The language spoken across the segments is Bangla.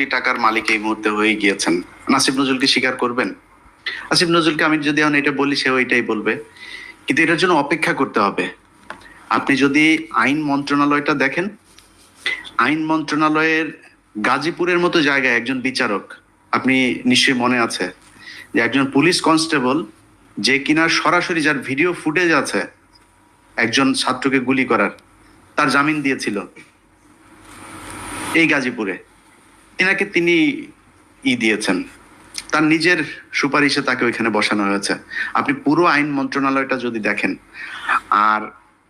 কোটি টাকার মালিক এই মুহূর্তে হয়ে গিয়েছেন। নাসিব নজরুলকে স্বীকার করবেন? আসিফ নজরুলকে আমি যদি এখন এটা বলি, সেও এটাই বলবে। কিন্তু এটার জন্য অপেক্ষা করতে হবে। আপনি যদি আইন মন্ত্রণালয়টা দেখেন, আইন মন্ত্রণালয়ের গাজীপুরের মতো জায়গায় একজন বিচারক, আপনি নিশ্চয়ই মনে আছে, যে একজন পুলিশ কনস্টেবল, যে কিনা সরাসরি যার ভিডিও ফুটেজ আছে, একজন ছাত্রকে গুলি করার, তার জামিন দিয়েছিল। এই গাজীপুরে। এনাকে তিনি ই দিয়েছেন। তার নিজের সুপারিশে তাকে ওইখানে বসানো হয়েছে। আপনি পুরো আইন মন্ত্রণালয়টা যদি দেখেন। আর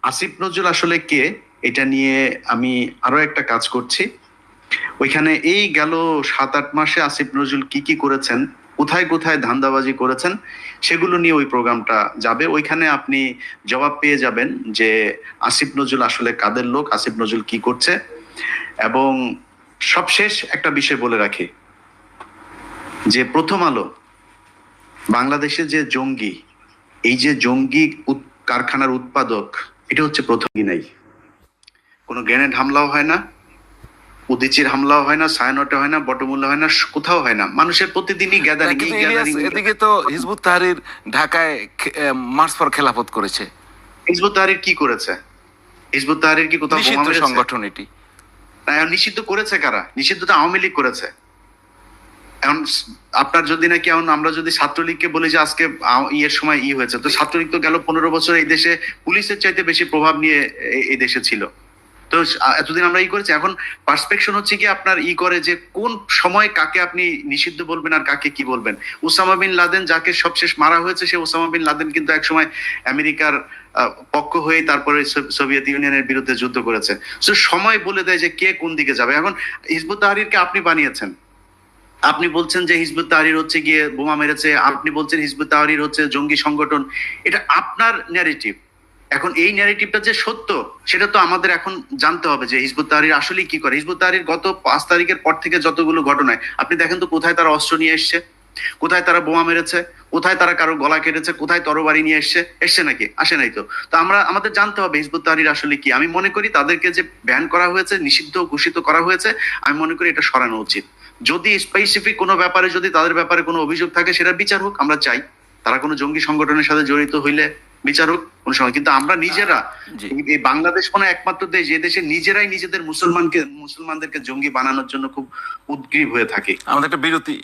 আসিফ নজরুল আসলে কে, এটা নিয়ে আমি আরও একটা কাজ করছি। ওইখানে এই গেল সাত আট মাসে আসিফ নজরুল কি কি করেছেন, কোথায় কোথায় ধান্দাবাজি করেছেন, সেগুলো নিয়ে ওই প্রোগ্রামটা যাবে। ওইখানে আপনি জবাব পেয়ে যাবেন যে আসিফ নজরুল আসলে কাদের লোক, আসিফ নজরুল কি করছে। এবং সবশেষ একটা বিষয় বলে রাখি। যে প্রথম আলো বাংলাদেশে যে জঙ্গি এই যে জঙ্গি কারখানার উৎপাদক এটা হচ্ছে প্রথম নাই। কোনো গ্রেনেড হামলাও হয় না উদিচির হামলাও হয় না সায়নটে হয় না বটমূল্য হয় না কোথাও হয় না। মানুষের প্রতিদিনই গ্যাদারিং এদিকে তো হিজবুত তাহরির ঢাকায় মার্চ ফর খেলাফত করেছে। হিজবুত তাহরির কি করেছে? হিজবুত তাহরির কি কোথাও? সংগঠন এটি। নিষিদ্ধ করেছে কারা? নিষিদ্ধ তো আওয়ামী লীগ করেছে। এখন আপনার যদি নাকি এখন আমরা যদি ছাত্রলীগকে বলি যে আজকে ইয়ের সময় ই হয়েছে, তো ছাত্রলীগ তো গেল পনেরো বছর এই দেশে পুলিশের চাইতে বেশি প্রভাব নিয়ে এই দেশে ছিল। তো এতদিন আমরা ই করেছি। এখন পার্সপেকশন হচ্ছে কি, আপনার ই করে যে কোন সময় কাকে আপনি নিষিদ্ধ বলবেন আর কাকে কি বলবেন। উসামা বিন লাদেন যাকে সবশেষ মারা হয়েছে, সে ওসামা বিন লাদেন কিন্তু একসময় আমেরিকার পক্ষ হয়ে তারপরে সোভিয়েত ইউনিয়নের বিরুদ্ধে যুদ্ধ করেছে। তো সময় বলে দেয় যে কে কোন দিকে যাবে। এখন হিজবুত তাহরিরকে আপনি বানিয়েছেন। আপনি বলছেন যে হিজবুত তাহরির হচ্ছে গিয়ে বোমা মেরেছে, আপনি বলছেন হিজবুত তাহরির হচ্ছে জঙ্গি সংগঠন। এটা আপনার ন্যারেটিভ এখন এই ন্যারেটিভটা যে সত্য, সেটা তো আমাদের এখন জানতে হবে যে হিজবুত তাহরির আসলে কি করে। হিজবুত তাহরির গত পাঁচ তারিখের পর থেকে যতগুলো ঘটনায়, আপনি দেখেন তো কোথায় তারা অস্ত্র নিয়ে এসছে? কোথায় তারা বোমা মেরেছে? কোথায় তারা কারও গলা কেটেছে? কোথায় তরবারি নিয়ে এসছে? এসছে নাকি? আসে নাই তো। তো আমরা, আমাদের জানতে হবে হিজবুত তাহরির আসলে কি। আমি মনে করি তাদেরকে যে ব্যান করা হয়েছে, নিষিদ্ধ ঘোষিত করা হয়েছে, আমি মনে করি এটা সরানো উচিত। যদি স্পেসিফিক কোনো ব্যাপারে, যদি তাদের ব্যাপারে কোনো অভিযোগ থাকে, সেটা বিচার হোক, আমরা চাই। তারা কোনো জঙ্গি সংগঠনের সাথে জড়িত হইলে বিচার কোন সময়। কিন্তু আমরা নিজেরা এই- এই বাংলাদেশ কোনো একমাত্র দেশ যে দেশে নিজেরাই নিজেদের মুসলমানকে মুসলমানদেরকে জঙ্গি বানানোর জন্য খুব উদ্গ্রীব হয়ে থাকে। আমাদের একটা বিরতি।